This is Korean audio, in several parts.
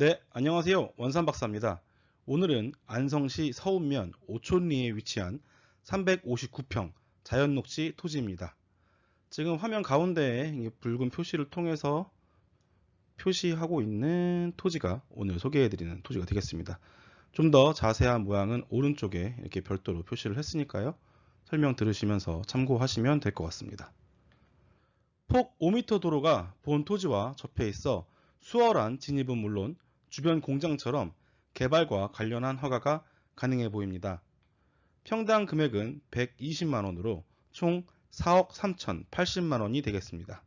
네, 안녕하세요. 원산 박사입니다. 오늘은 안성시 서운면 오촌리에 위치한 359평 자연녹지 토지입니다. 지금 화면 가운데에 붉은 표시를 통해서 표시하고 있는 토지가 오늘 소개해드리는 토지가 되겠습니다. 좀 더 자세한 모양은 오른쪽에 이렇게 별도로 표시를 했으니까요. 설명 들으시면서 참고하시면 될 것 같습니다. 폭 5m 도로가 본 토지와 접해 있어 수월한 진입은 물론 주변 공장처럼 개발과 관련한 허가가 가능해 보입니다. 평당 금액은 120만원으로 총 4억 3,080만원이 되겠습니다.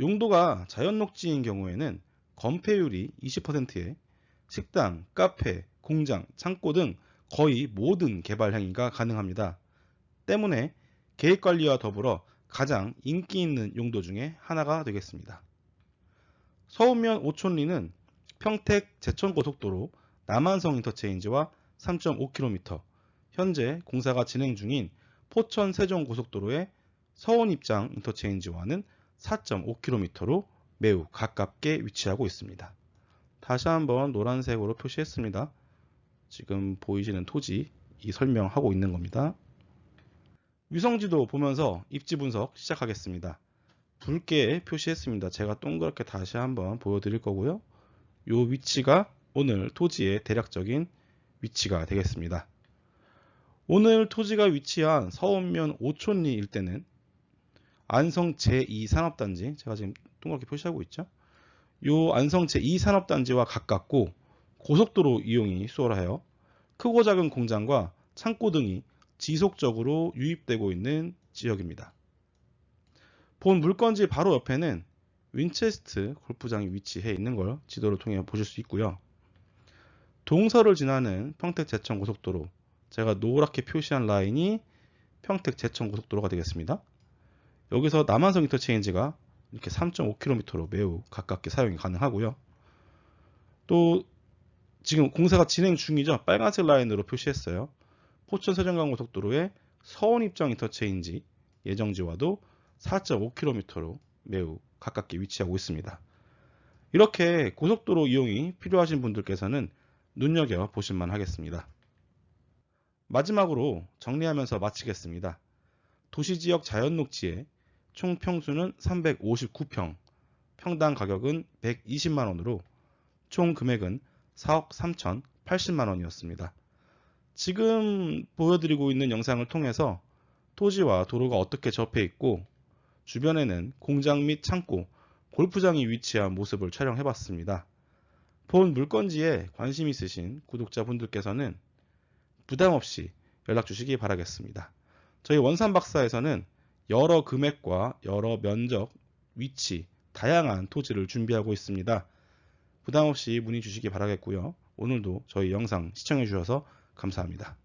용도가 자연녹지인 경우에는 건폐율이 20%에 식당, 카페, 공장, 창고 등 거의 모든 개발 행위가 가능합니다. 때문에 계획관리와 더불어 가장 인기 있는 용도 중에 하나가 되겠습니다. 서운면 오촌리는 평택 제천고속도로 남한성 인터체인지와 3.5km, 현재 공사가 진행 중인 포천 세종고속도로의 서운 입장 인터체인지와는 4.5km로 매우 가깝게 위치하고 있습니다. 다시 한번 노란색으로 표시했습니다. 지금 보이시는 토지 이 설명하고 있는 겁니다. 위성지도 보면서 입지 분석 시작하겠습니다. 붉게 표시했습니다. 제가 동그랗게 다시 한번 보여드릴 거고요. 이 위치가 오늘 토지의 대략적인 위치가 되겠습니다. 오늘 토지가 위치한 서운면 오촌리 일대는 안성 제2산업단지 제가 지금 동그랗게 표시하고 있죠. 이 안성 제2산업단지와 가깝고 고속도로 이용이 수월하여 크고 작은 공장과 창고 등이 지속적으로 유입되고 있는 지역입니다. 본 물건지 바로 옆에는 윈체스트 골프장이 위치해 있는 걸 지도를 통해 보실 수 있고요. 동서를 지나는 평택 제천 고속도로 제가 노랗게 표시한 라인이 평택 제천 고속도로가 되겠습니다. 여기서 남한성 인터체인지가 이렇게 3.5km로 매우 가깝게 사용이 가능하고요. 또 지금 공사가 진행 중이죠. 빨간색 라인으로 표시했어요. 포천 세종강 고속도로의 서원 입장 인터체인지 예정지와도 4.5km로 매우 가깝게 위치하고 있습니다. 이렇게 고속도로 이용이 필요하신 분들께서는 눈여겨 보실만 하겠습니다. 마지막으로 정리하면서 마치겠습니다. 도시지역 자연녹지에 총 평수는 359평, 평당 가격은 120만원으로 총 금액은 4억 3,080만원이었습니다. 지금 보여드리고 있는 영상을 통해서 토지와 도로가 어떻게 접해 있고 주변에는 공장 및 창고, 골프장이 위치한 모습을 촬영해 봤습니다. 본 물건지에 관심 있으신 구독자분들께서는 부담없이 연락 주시기 바라겠습니다. 저희 원산박사에서는 여러 금액과 여러 면적, 위치, 다양한 토지를 준비하고 있습니다. 부담없이 문의 주시기 바라겠고요. 오늘도 저희 영상 시청해 주셔서 감사합니다.